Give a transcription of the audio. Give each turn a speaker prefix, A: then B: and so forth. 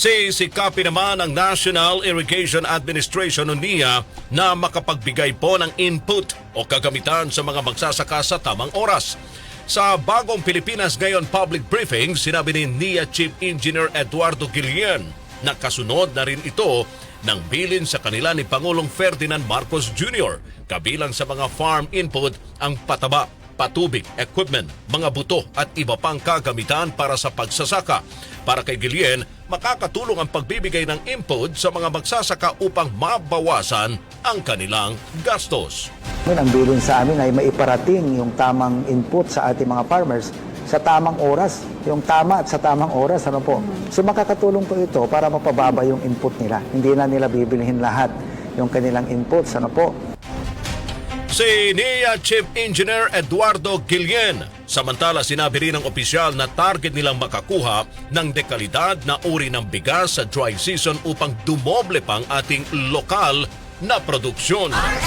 A: Sisikapin naman ang National Irrigation Administration o NIA na makapagbigay po ng input o kagamitan sa mga magsasaka sa tamang oras. Sa bagong Pilipinas ngayon public briefing, sinabi ni NIA Chief Engineer Eduardo Guillen na kasunod na rin ito ng bilin sa kanila ni Pangulong Ferdinand Marcos Jr. Kabilang sa mga farm input ang pataba, patubig, equipment, mga buto at iba pang kagamitan para sa pagsasaka. Para kay Guillen, makakatulong ang pagbibigay ng input sa mga magsasaka upang mabawasan ang kanilang gastos.
B: Ang bilin sa amin ay maiparating yung tamang input sa ating mga farmers sa tamang oras, yung tama at sa tamang oras, ano po. So makakatulong po ito para mapababa yung input nila. Hindi na nila bibilihin lahat yung kanilang inputs, ano po.
A: Si NIA Chief Engineer Eduardo Guillen. Samantala sinabi rin ng opisyal na target nilang makakuha ng dekalidad na uri ng bigas sa dry season upang dumoble pang ating lokal na produksyon.